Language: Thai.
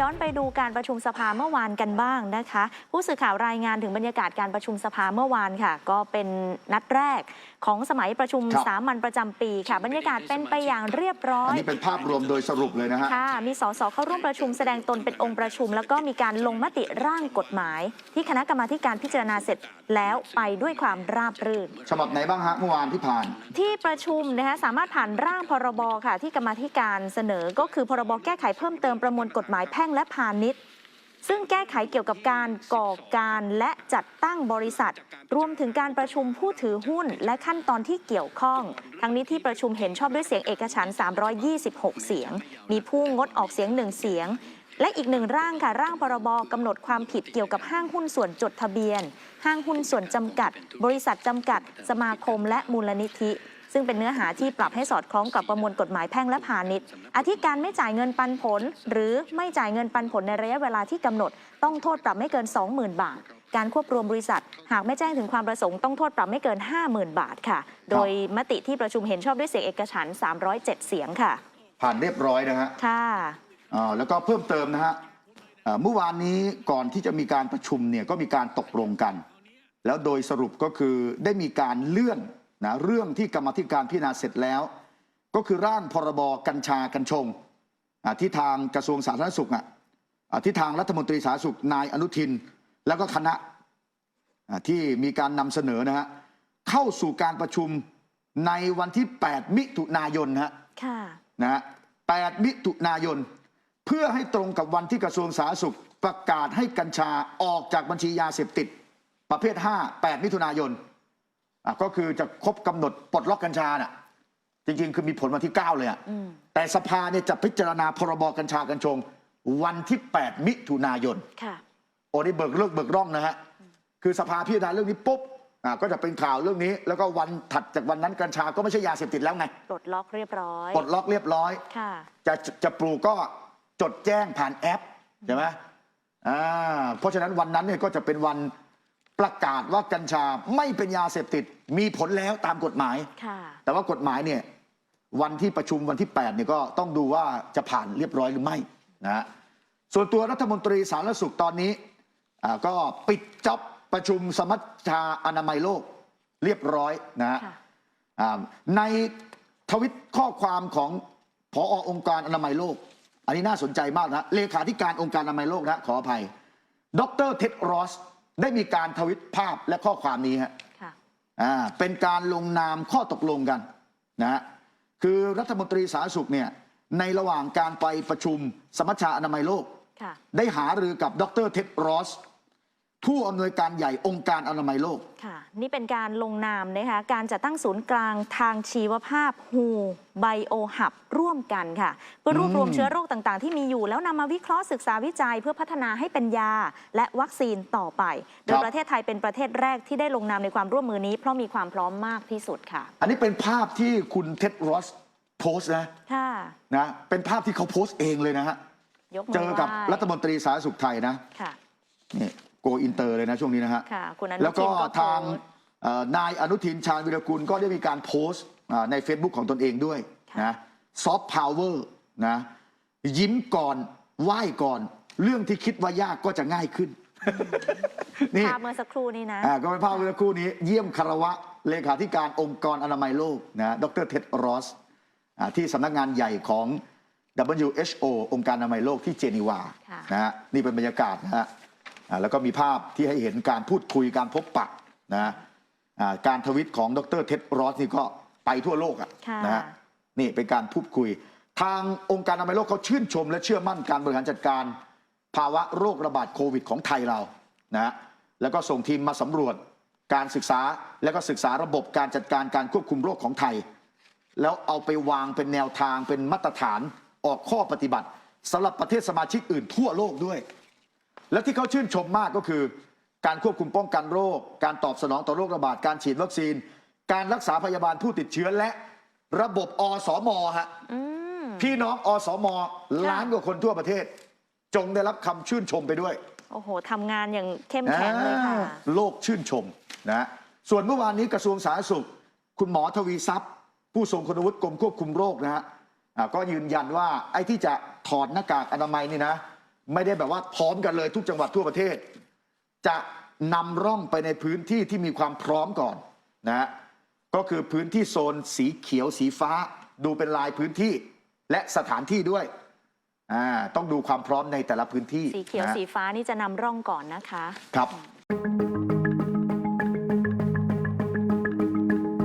ย้อนไปดูการประชุมสภาเมื่อวานกันบ้างนะคะ ผู้สื่อข่าวรายงานถึงบรรยากาศการประชุมสภาเมื่อวานค่ะ ก็เป็นนัดแรกของสมัยประชุมครับสามัญประจำปีค่ะ บรรยากาศเป็นไปอย่างเรียบร้ออันยนี้เป็นภาพรวมโดยสรุปเลยนะฮะค่ะมีสสเข้าร่วมประชุมแสดงตนเป็นองค์ประชุม แล้วก็มีการลงมติร่างกฎหมาย ที่คณะกรรมาธิการพิจารณาเสร็จแล้วไปด้วยความราบรื่นฉบับไหนบ้างฮะเมื่อวานที่ผ่าน ที่ประชุมนะคะสามารถผ่านร่างพรบค่ะ ที่กรรมาธิการเสนอก็คือพรบแก้ไขเพิ่มเติมประมวลกฎหมายแพ่งและพาณิชย์ ซึ่งแก้ไขเกี่ยวกับการก่อการและจัดตั้งบริษัท รวมถึงการประชุมผู้ถือหุ้นและขั้นตอนที่เกี่ยวข้อง ทั้งนี้ที่ประชุมเห็นชอบด้วยเสียงเอกฉันท์326 เสียง มีผู้งดออกเสียงหนึ่งเสียงและอีกหนึ่งร่างค่ะร่างพรบกำหนดความผิดเกี่ยวกับห้างหุ้นส่วนจดทะเบียน ห้างหุ้นส่วนจำกัด บริษัทจำกัด สมาคมและมูลนิธิ ซึ่งเป็นเนื้อหาที่ปรับให้สอดคล้องกับประมวลกฎหมายแพ่งและพาณิชย์อธิการไม่จ่ายเงินปันผล หรือไม่จ่ายเงินปันผลในระยะเวลาที่กำหนด ต้องโทษปรับไม่เกิน 20,000 บาทการควบรวมบริษัท หากไม่แจ้งถึงความประสงค์ต้องโทษปรับไม่เกิน 50,000 บาทค่ะ โดยมติที่ประชุมเห็นชอบด้วยเสียงเอกฉันท์307 เสียงค่ะ ผ่านเรียบร้อยนะฮะค่ะอ่าแล้วก็เพิ่มเติมนะฮะอ่าเมื่อวานนี้ก่อนที่จะมีการประชุมเนี่ยก็มีการตกลงกัน แล้วโดยสรุปก็คือได้มีการเลื่อน นะเรื่องที่กรรมาธิการพิจารณาเสร็จแล้ว ก็คือร่างพรบกัญชากัญชงอ่าที่ทางกระทรวงสาธารณสุขอะอ่าที่ทางรัฐมนตรีสาธารณสุขนายอนุทิน แล้วก็คณะอ่าที่มีการนำเสนอนะฮะเข้าสู่การประชุมในวันที่ 8 มิถุนายนนะฮะค่ะนะฮะ8มิถุนายน เพื่อให้ตรงกับวันที่กระทรวงสาธารณสุขประกาศให้กัญชาออกจากบัญชียาเสพติด ประเภท 5 8 มิถุนายน อะก็คือจะครบกำหนดปลดล็อกกัญชาน่ะจริง ๆ คือมีผลวันที่ 9 เลยอะอืม แต่สภาเนี่ยจะพิจารณาพรบกัญชากัญชง วันที่ 8 มิถุนายน ค่ะ โอ้นี่เบิกเลิกเบิกร่องนะฮะ คือสภาพิจารณาเรื่องนี้ปุ๊บอะก็จะเป็นข่าวเรื่องนี้ แล้วก็วันถัดจากวันนั้นกัญชาก็ไม่ใช่ยาเสพติดแล้วไงปลดล็อกเรียบร้อย ปลดล็อกเรียบร้อย ค่ะ จะจะจะปลูกก็จดแจ้งผ่านแอปใช่ไหมอ่าเพราะฉะนั้นวันนั้นเนี่ยก็จะเป็นวัน ประกาศว่ากัญชาไม่เป็นยาเสพติด มีผลแล้วตามกฎหมาย ค่ะ แต่ว่ากฎหมายเนี่ยวันที่ประชุมวันที่8เนี่ยก็ต้องดูว่าจะผ่านเรียบร้อยหรือไม่นะฮะส่วนตัวรัฐมนตรีสาธารณสุขตอนนี้อ่าก็ปิดจ็อบประชุมสมัชชาอนามัยโลกเรียบร้อยนะฮะ ค่ะ อ่าในทวิตข้อความของผอองค์การอนามัยโลก อันนี้น่าสนใจมากนะเลขาธิการองค์การอนามัยโลกนะขออภัย ดรเท็ดรอส ได้มีการทวิตภาพและข้อความนี้ฮะค่ะอ่าเป็นการลงนามข้อตกลงกันนะฮะคือรัฐมนตรีสาธารณสุขเนี่ยในระหว่างการไปประชุมสมัชชาอนามัยโลกค่ะได้หารือกับดรเท็ดรอส ผู้อำนวยการใหญ่องค์การอนามัยโลก ค่ะ นี่เป็นการลงนามนะคะการจัดตั้งศูนย์กลางทางชีวภาพฮูไบโอหับร่วมกันค่ะ เพื่อรวบรวมอืมเชื้อโรคต่างๆ ที่มีอยู่ แล้วนำมาวิเคราะห์ศึกษาวิจัย เพื่อพัฒนาให้เป็นยาและวัคซีนต่อไป โดยประเทศไทยเป็นประเทศแรกที่ได้ลงนามในความร่วมมือนี้เพราะมีความพร้อมมากที่สุดค่ะ อันนี้เป็นภาพที่คุณเท็ดรอสโพสต์นะค่ะนะเป็นภาพที่เขาโพสต์เองเลยนะฮะยกมือเจอกับไหว้รัฐมนตรีสาธารณสุขไทยนะค่ะนี่ โกอินเตอร์เลยนะช่วงนี้นะฮะค่ะคุณอนุทินแล้วก็โพสต์ทางเอ่อนายอนุทินชาญวิรกุลก็ได้มีการโพสต์อ่าใน Facebook ของตนเองด้วยนะซอฟต์พาวเวอร์นะยิ้มก่อนไหว้ก่อน เรื่องที่คิดว่ายากก็จะง่ายขึ้น นี่ ภาพเมื่อสักครู่นี้นะ อ่าก็เป็นภาพเมื่อสักครู่นี้เยี่ยมคารวะ เลขาธิการองค์กรอนามัยโลกนะดรเท็ดรอสอ่าที่สำนักงานใหญ่ของ WHO องค์การอนามัยโลกที่เจนีวาค่ะ นะฮะนี่เป็นบรรยากาศนะฮะอ่า แล้วก็มีภาพที่ให้เห็นการพูดคุยการพบปะนะฮะอ่าการทวิตของดรเท็ดรอสนี่ก็ไปทั่วโลกอะค่ะนะฮะนี่เป็นการพูดคุย ทางองค์การอนามัยโลกเขาชื่นชม และเชื่อมั่นการบริหารจัดการ ภาวะโรคระบาดโควิดของไทยเรานะฮะแล้วก็ส่งทีมมาสำรวจการศึกษาแล้วก็ศึกษาระบบการจัดการการควบคุมโรคของไทย แล้วเอาไปวางเป็นแนวทางเป็นมาตรฐานออกข้อปฏิบัติสำหรับประเทศสมาชิกอื่นทั่วโลกด้วย และที่เขาชื่นชมมากก็คือ การควบคุมป้องกันโรค การตอบสนองต่อโรคระบาดการฉีดวัคซีน การรักษาพยาบาลผู้ติดเชื้อและระบบอสมฮะอืมพี่น้องอสมล้านกว่าคนทั่วประเทศ จงได้รับคำชื่นชมไปด้วย โอ้โหทำงานอย่างเข้มแข็งเลยค่ะอ่าโลกชื่นชมนะส่วนเมื่อวานนี้กระทรวงสาธารณสุข คุณหมอทวีทรัพย์ ผู้ทรงคุณวุฒิกรมควบคุมโรคนะฮะอ่าก็ยืนยันว่าไอ้ที่จะถอดหน้ากากอนามัยนี่นะ ไม่ได้แบบว่าพร้อมกันเลยทุกจังหวัดทั่วประเทศ จะนำร่องไปในพื้นที่ที่มีความพร้อมก่อนนะฮะก็คือพื้นที่โซนสีเขียวสีฟ้า ดูเป็นลายพื้นที่และสถานที่ด้วยอ่าต้องดูความพร้อมในแต่ละพื้นที่ สีเขียวนะฮะสีฟ้านี่จะนำร่องก่อนนะคะ ครับ